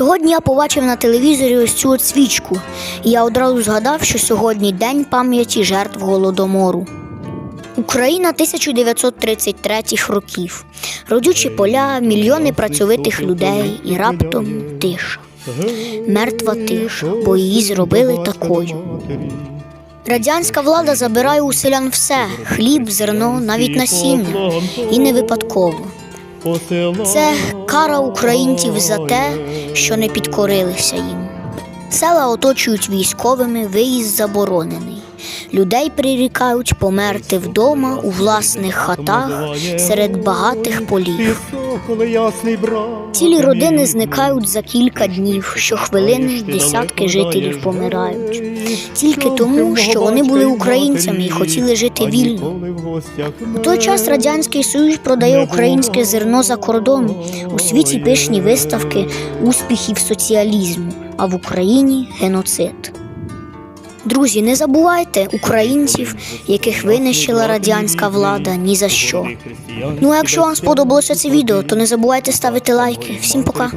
Сьогодні я побачив на телевізорі ось цю от свічку, і я одразу згадав, що сьогодні день пам'яті жертв голодомору. Україна 1933 років. Родючі поля, мільйони працьовитих людей і раптом тиша. Мертва тиша, бо її зробили такою. Радянська влада забирає у селян все хліб, зерно, навіть насіння. І не випадково. Це кара українців за те, що не підкорилися їм. Села оточують військовими, виїзд заборонений. Людей прирікають померти вдома у власних хатах серед багатих полів. Цілі родини зникають за кілька днів, щохвилини десятки жителів помирають. Тільки тому, що вони були українцями і хотіли жити вільно. У той час Радянський Союз продає українське зерно за кордон. У світі пишні виставки успіхів соціалізму, а в Україні геноцид. Друзі, не забувайте українців, яких винищила радянська влада ні за що. Ну а якщо вам сподобалося це відео, то не забувайте ставити лайки. Всім пока.